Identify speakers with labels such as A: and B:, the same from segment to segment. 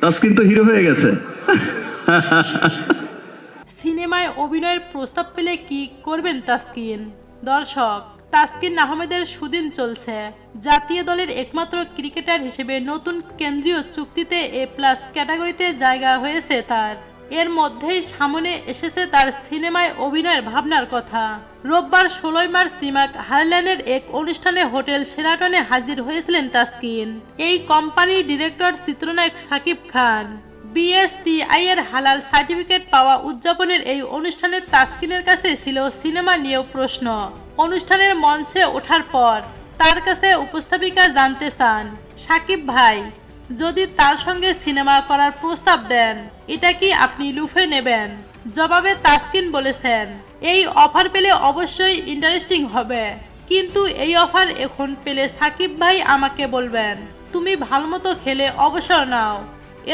A: তাসকিন তো হিরো হয়ে গেছে।
B: সিনেমায় অভিনয়ের প্রস্তাব পেলে কি করবেন তাসকিন? দর্শক, তাসকিন আহমেদের সুদিন চলছে। জাতীয় দলের একমাত্র ক্রিকেটার হিসেবে নতুন কেন্দ্রীয় চুক্তিতে এ প্লাস ক্যাটাগরিতে জায়গা হয়েছে তার। এর মধ্যেই সামনে এসেছে তার সিনেমায় অভিনয়ের ভাবনার কথা। রোববার ষোলোই মার্চ রিমাক হারল্যান্ডের এক অনুষ্ঠানে হোটেল সেরাটনে হাজির হয়েছিলেন তাসকিন। এই কোম্পানির ডিরেক্টর চিত্রনায়ক সাকিব খান। বিএসটিআই এর হালাল সার্টিফিকেট পাওয়া উদযাপনের এই অনুষ্ঠানে তাসকিনের কাছে ছিল সিনেমা নিয়েও প্রশ্ন। অনুষ্ঠানের মঞ্চে ওঠার পর তার কাছে উপস্থাপিকা জানতে চান। সাকিব ভাই যদি তার সঙ্গে সিনেমা করার প্রস্তাব দেন, এটা কি আপনি লুফে নেবেন? জবাবে তাসকিন বলেছেন, এই অফার পেলে অবশ্যই ইন্টারেস্টিং হবে। কিন্তু এই অফার এখন পেলে সাকিব ভাই আমাকে বলবেন, তুমি ভালো মতো খেলে অবসর নাও।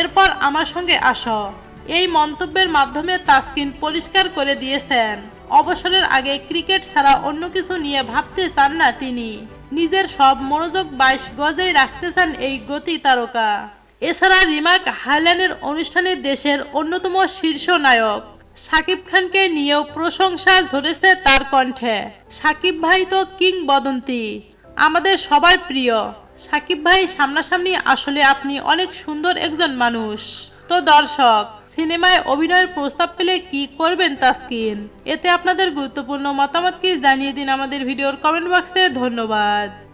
B: এরপর আমার সঙ্গে আসো। এই মন্তব্যের মাধ্যমে তাসকিন পরিষ্কার করে দিয়েছেন। অবসরের আগে ক্রিকেট ছাড়া অন্য কিছু নিয়ে ভাবতে চান না তিনি। নিজের সব মনোযোগ বাইশ গজেই রাখতে চান এই গতি তারকা। এছাড়া রিমাক হাইল্যান্ডের অনুষ্ঠানে দেশের অন্যতম শীর্ষ নায়ক। সাকিব খানকে নিয়েও প্রশংসা ঝরেছে তার কণ্ঠে। সাকিব ভাই তো কিংবদন্তি। আমাদের সবার প্রিয়। সাকিব ভাই সামনাসামনি আসলে আপনি অনেক সুন্দর একজন মানুষ। তো দর্শক সিনেমায় অভিনয়ের প্রস্তাব পেলে কি করবেন তাস্কিন? এতে আপনাদের গুরুত্বপূর্ণ মতামত কি জানিয়ে দিন আমাদের ভিডিওর কমেন্ট বক্সে। ধন্যবাদ।